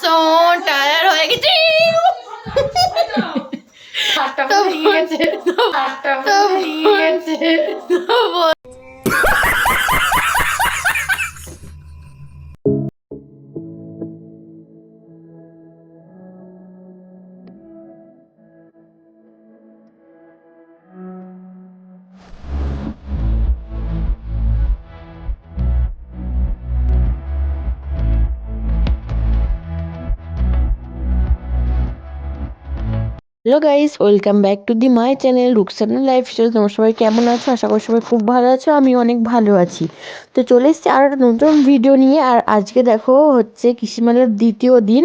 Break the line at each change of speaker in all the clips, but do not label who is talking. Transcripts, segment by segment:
ভীষণ টায়ার হয়ে গেছি। তো
hello guys welcome back to the my channel Ruksana lifestyle তোমার সবাই কেমন আছো? আশা করি সবাই খুব ভালো আছো আমি অনেক ভালো আছি। তো চলে এসেছি আর একটা নতুন ভিডিও নিয়ে, আর আজকে দেখো হচ্ছে কৃষি মেলার দ্বিতীয় দিন,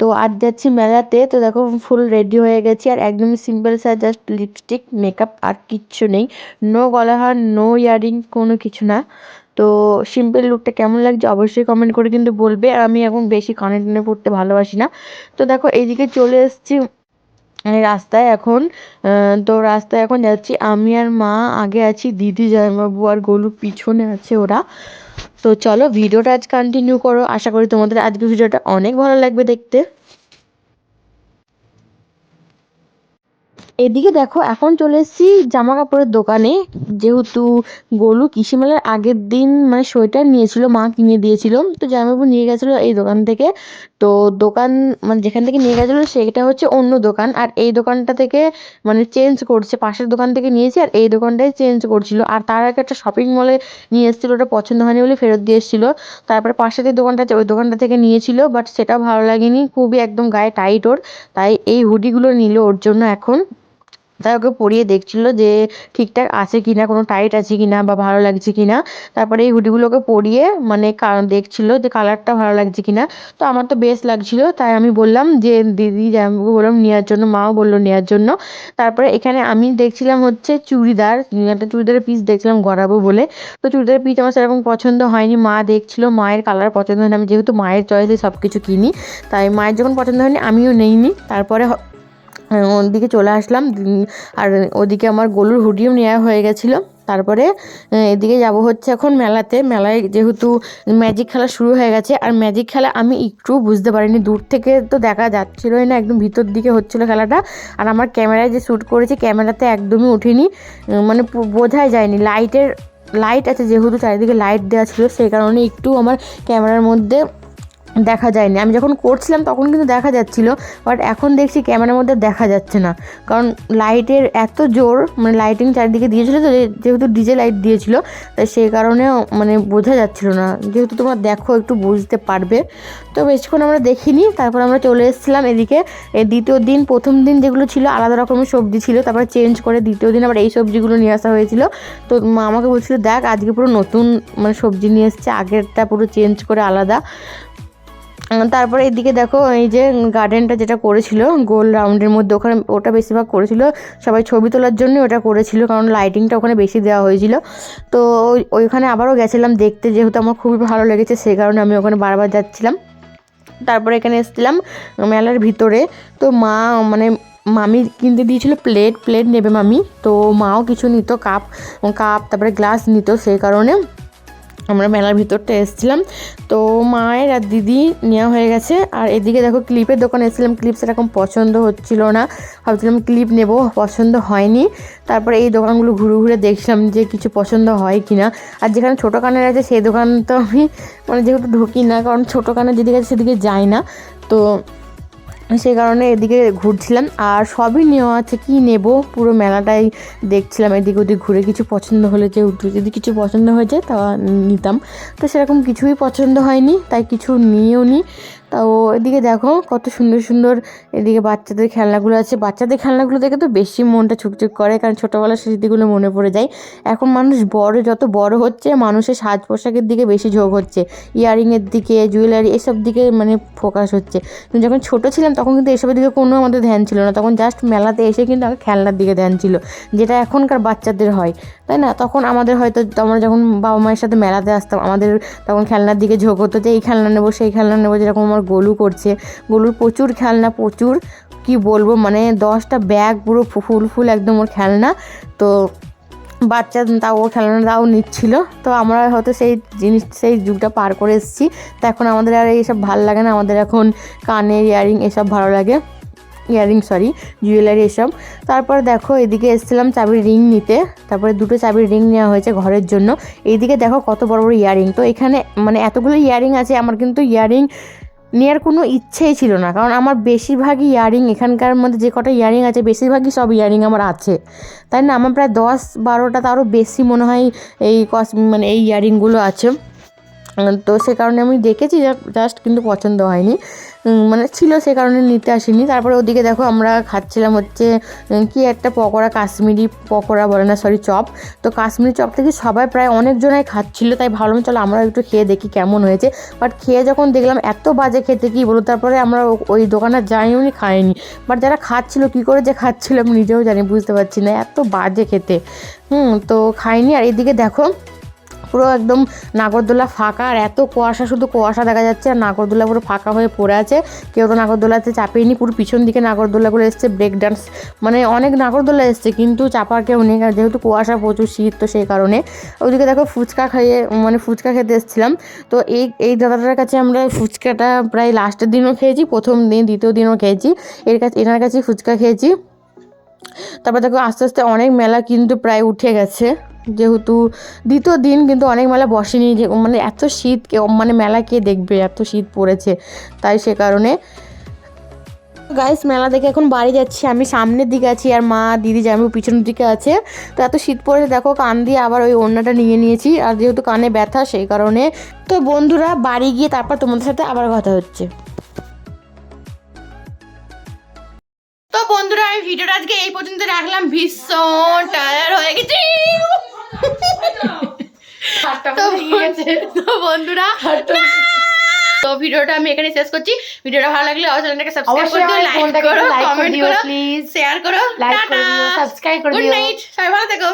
তো আর যাচ্ছি মেলাতে। তো দেখো ফুল রেডি হয়ে গেছি, আর একদম সিম্পল সাজ জাস্ট লিপস্টিক মেকআপ আর কিচ্ছু নেই। নো গলাহার নো ইয়ারিং কোনো কিছু না। তো সিম্পল লুকটা কেমন লাগছে অবশ্যই কমেন্ট করে কিন্তু বলবে, আর আমি এখন বেশি কানে টেনে পড়তে ভালোবাসি না। তো দেখো এইদিকে চলে এসেছি মানে রাস্তায় এখন তো রাস্তায় এখন যাচ্ছি। আমি আর মা আগে আছি দিদি, জামাইবাবু আর গোলু, পিছনে আছে ওরা। তো চলো, ভিডিওটা আজ কন্টিনিউ করো। আশা করি তোমাদের আজকের ভিডিওটা অনেক ভালো লাগবে দেখতে। এদিকে দেখো, এখন চলে এসেছি জামা কাপড়ের দোকানে। যেহেতু গোলু কৃষি মেলার আগের দিন মানে সোয়েটার নিয়েছিল, মা কিনে দিয়েছিল। তো জামাইবাবু নিয়ে গেছিল এই দোকান থেকে। তো দোকান মানে যেখান থেকে নিয়ে গেছিল সেটা হচ্ছে অন্য দোকান। আর এই দোকানটা থেকে মানে চেঞ্জ করছে, পাশের দোকান থেকে নিয়েছি আর এই দোকানটাই চেঞ্জ করছিল। আর তার আগে একটা শপিং মলে নিয়ে এসেছিল, ওটা পছন্দ হয়নি বলে ফেরত দিয়ে এসেছিল। তারপরে পাশে যে দোকানটা আছে, ওই দোকানটা থেকে নিয়েছিল। বাট সেটা ভালো লাগেনি, খুবই একদম গায়ে টাইট ওর। তাই এই হুডিগুলো নিল ওর জন্য এখন। তাই ওকে পরিয়ে দেখছিলো যে ঠিকঠাক আছে কিনা, কোনো টাইট আছে কিনা বা ভালো লাগছে কিনা। তারপরে এই হুডিগুলোকে পরিয়ে মানে দেখছিলো যে কালারটা ভালো লাগছে কিনা। তো আমার তো বেশ লাগছিল, তাই আমি বললাম যে, দিদি বললাম নেওয়ার জন্য, মাও বলল নেওয়ার জন্য। তারপরে এখানে আমি দেখছিলাম হচ্ছে চুড়িদার, একটা চুড়িদারের পিস দেখছিলাম গড়াবো বলে। তো চুড়িদারের পিস আমার সেরকম পছন্দ হয়নি, মা দেখছিল, মায়ের কালার পছন্দ হয়নি। আমি যেহেতু মায়ের চয়েসে সব কিছু কিনি, তাই মায়ের যখন পছন্দ হয়নি, আমিও নেইনি। তারপরে ওদিকে চলে আসলাম। আর ওদিকে আমার গলুর হুডিও নেওয়া হয়ে গেছিল। তারপরে এদিকে যাব হচ্ছে এখন মেলাতে। মেলায় যেহেতু ম্যাজিক খেলা শুরু হয়ে গেছে। আর ম্যাজিক খেলা আমি একটু বুঝতে পারিনি। দূর থেকে তো দেখা যাচ্ছিলোই না একদম ভিতর দিকে হচ্ছিল খেলাটা। আর আমার ক্যামেরায় যে শ্যুট করেছি ক্যামেরাতে একদমই উম, মানে বোঝাই যায়নি। লাইটের লাইট আছে যেহেতু চারিদিকে লাইট দেওয়া ছিল সেই কারণে একটু আমার ক্যামেরার মধ্যে দেখা যায়নি। আমি যখন করছিলাম তখন কিন্তু দেখা যাচ্ছিল বাট এখন দেখছি ক্যামেরার মধ্যে দেখা যাচ্ছে না। কারণ লাইটের এত জোর মানে লাইটিং চারিদিকে দিয়েছিল তো যেহেতু ডিজে লাইট দিয়েছিল, তাই সেই কারণেও মানে বোঝা যাচ্ছিল না। যেহেতু তোমরা দেখো, একটু বুঝতে পারবে। তো বেশিক্ষণ আমরা দেখিনি, তারপর আমরা চলে এসেছিলাম এদিকে। দ্বিতীয় দিন, প্রথম দিন যেগুলো ছিল, আলাদা রকমের সবজি ছিল, তারপরে চেঞ্জ করে দ্বিতীয় দিন আবার এই সবজিগুলো নিয়ে আসা হয়েছিল। তো মা আমাকে বলছিল, দেখ, আজকে পুরো নতুন মানে সবজি নিয়ে এসছে, আগেরটা পুরো চেঞ্জ করে আলাদা। তারপরে এদিকে দেখো, এই যে গার্ডেনটা যেটা করেছিল, গোল রাউন্ডের মধ্যে, ওখানে ওটা বেশিরভাগ করেছিল, সবাই ছবি তোলার জন্য ওটা করেছিল, কারণ লাইটিংটা ওখানে বেশি দেওয়া হয়েছিল। তো ওই- ওইখানে আবারও গেছিলাম দেখতে, যেহেতু আমার খুবই ভালো লেগেছে সেই কারণে আমি ওখানে বারবার যাচ্ছিলাম। তারপরে এখানে এসেছিলাম মেলার ভিতরে, তো মা মানে মামি কিনতে দিয়েছিল প্লেট প্লেট নেবে মামি, তো মাও কিছু নিত কাপ কাপ তারপরে গ্লাস নিত সেই কারণে। আমরা মেলার ভিতরটা এসেছিলাম। তো মায়ের আর দিদি নেওয়া হয়ে গেছে। আর এদিকে দেখো ক্লিপের দোকানে এসেছিলাম। ক্লিপ সেরকম পছন্দ হচ্ছিল না। ভাবছিলাম ক্লিপ নেব, পছন্দ হয়নি। তারপরে এই দোকানগুলো ঘুরে ঘুরে দেখছিলাম যে কিছু পছন্দ হয় কি না আর যেখানে ছোটো কানের আছে, সেই দোকান তো আমি মানে যেহেতু ঢুকি না, কারণ ছোটো কানের যেদিকে আছে সেদিকে যাই না। তো সেই কারণে এদিকে ঘুরছিলাম, আর সবই নেওয়া আছে, কি নেব? পুরো মেলাটাই দেখছিলাম, এদিক ওদিক ঘুরে কিছু পছন্দ হলে যে যদি কিছু পছন্দ হয়েছে তা নিতাম। তো সেরকম কিছুই পছন্দ হয়নি, তাই কিছু নিয়েও নি তাও এদিকে দেখো, কত সুন্দর সুন্দর এদিকে বাচ্চাদের খেলনাগুলো আছে। বাচ্চাদের খেলনাগুলো দেখে তো বেশি মনটা ছুকছুক করে, কারণ ছোটোবেলার স্মৃতিগুলো মনে পড়ে যায়। এখন মানুষ বড়, যত বড় হচ্ছে, মানুষের সাজ পোশাকের দিকে বেশি ঝোঁক হচ্ছে। ইয়ারিংয়ের দিকে, জুয়েলারি, এসব দিকে মানে ফোকাস হচ্ছে। কিন্তু যখন ছোটো ছিলাম, তখন কিন্তু এসবের দিকে কোনো আমাদের ধ্যান ছিল না। তখন জাস্ট মেলাতে এসে কিন্তু আমার খেলনার দিকে ধ্যান ছিল, যেটা এখনকার বাচ্চাদের হয়। তাই না? তখন আমাদের হয়তো আমরা যখন বাবা মায়ের সাথে মেলাতে আসতাম, আমাদের তখন খেলনার দিকে ঝোঁক হতো যে, এই খেলনা নেব, সেই খেলনা নেব। যেরকম আমার গোলু করছে। গোলুর প্রচুর খেলনা, প্রচুর, কি বলব? মানে দশটা ব্যাগ পুরো ফুল ফুল একদম ওর খেলনা। তো বাচ্চা তাও খেলনা তাও নিচ্ছিল। তো আমরা হয়তো সেই জিনিস, সেই যুগটা পার করে এসেছি। তো এখন আমাদের আর এইসব ভালো লাগে না। আমাদের এখন কানের, ইয়ারিং এসব ভালো লাগে। ইয়ারিং সরি জুয়েলারি এসব। তারপর দেখো, এদিকে এসেছিলাম চাবির রিং নিতে। তারপরে দুটো চাবির রিং নেওয়া হয়েছে ঘরের জন্য। এইদিকে দেখো কত বড় বড় ইয়ারিং। তো এখানে মানে এতগুলো ইয়ারিং আছে, আমার কিন্তু ইয়ারিং নেওয়ার কোনো ইচ্ছেই ছিল না। কারণ আমার বেশিরভাগই ইয়ারিং, এখানকার মধ্যে যে কটা ইয়ারিং আছে, বেশিরভাগই সব ইয়ারিং আমার আছে। তাই না? আমার প্রায় দশ বারোটা তারও বেশি মনে হয় এই কস মানে এই ইয়ারিংগুলো আছে। তো সে কারণে আমি দেখেছি জাস্ট কিন্তু পছন্দ হয়নি। মানে ছিল সে কারণে নিতে আসিনি। তারপরে ওদিকে দেখো আমরা খাচ্ছিলাম হচ্ছে কি একটা পকোড়া কাশ্মীরি পকোড়া বলে না সরি চপ। তো কাশ্মীরি চপ থেকে সবাই প্রায় অনেকজনাই খাচ্ছিল, তাই ভাবলাম চলো আমরা একটু খেয়ে দেখি কেমন হয়েছে। বাট খেয়ে যখন দেখলাম এত বাজে খেতে, কি বলো তারপরে আমরা ওই দোকানে যাইও নি খাইনি। বাট যারা খাচ্ছিল, কী করে যে খাচ্ছিল আমি নিজেও জানি, বুঝতে পারছি না, এত বাজে খেতে। হুম, তো খাইনি। আর এদিকে দেখো পুরো একদম নাগরদোলা ফাঁকা। আর এত কুয়াশা, শুধু কুয়াশা দেখা যাচ্ছে, আর নাগরদোলা পুরো ফাঁকা হয়ে পড়ে আছে। কেউ তো নাগরদোলাতে চাপেইনি পুরো পিছন দিকে নাগরদোলাগুলো এসছে ব্রেক ডান্স মানে অনেক নাগরদোলা এসছে, কিন্তু চাপার কেউ নেই যেহেতু কুয়াশা, প্রচুর শীত, তো সেই কারণে। ওইদিকে দেখো ফুচকা খাইয়ে মানে ফুচকা খেতে এসেছিলাম। তো এই এই দাদাটার কাছে আমরা ফুচকাটা প্রায় লাস্টের দিনও খেয়েছি, প্রথম দিন, দ্বিতীয় দিনও খেয়েছি। এর কাছে, এনার কাছে ফুচকা খেয়েছি। তারপর দেখো আস্তে আস্তে অনেক মেলা কিন্তু প্রায় উঠে গেছে। যেহেতু দ্বিতীয় দিন কিন্তু অনেক মেলা বসেনি যে মানে এত শীত মানে মেলা কে দেখবে? এত শীত পড়েছে তাই সে কারণে। গাইস মেলা দেখে এখন বাড়ি যাচ্ছি। আমি সামনের দিকে আছি আর মা, দিদি জামাই পিছনের দিকে আছে। তো এত শীত পড়েছে, দেখো কান দিয়ে আবার ওই ওড়নাটা নিয়ে নিয়েছি। আর যেহেতু কানে ব্যথা, সেই কারণে তো বন্ধুরা বাড়ি গিয়ে তারপর তোমাদের সাথে আবার কথা হচ্ছে।
বন্ধুরা আমি ভিডিওটা আজকে এই পর্যন্ত রাখলাম। ভীষণ টায়ার হয়ে গেছি। তো বন্ধুরা তো ভিডিওটা আমি এখানে শেষ করছি। ভিডিওটা ভালো লাগলে অবশ্যই চ্যানেলটাকে সাবস্ক্রাইব করে দিও লাইক করো কমেন্ট করো
প্লিজ
শেয়ার করো।
লাইক করে দিও সাবস্ক্রাইব করো
গুড নাইট সবাই ভালো থেকো।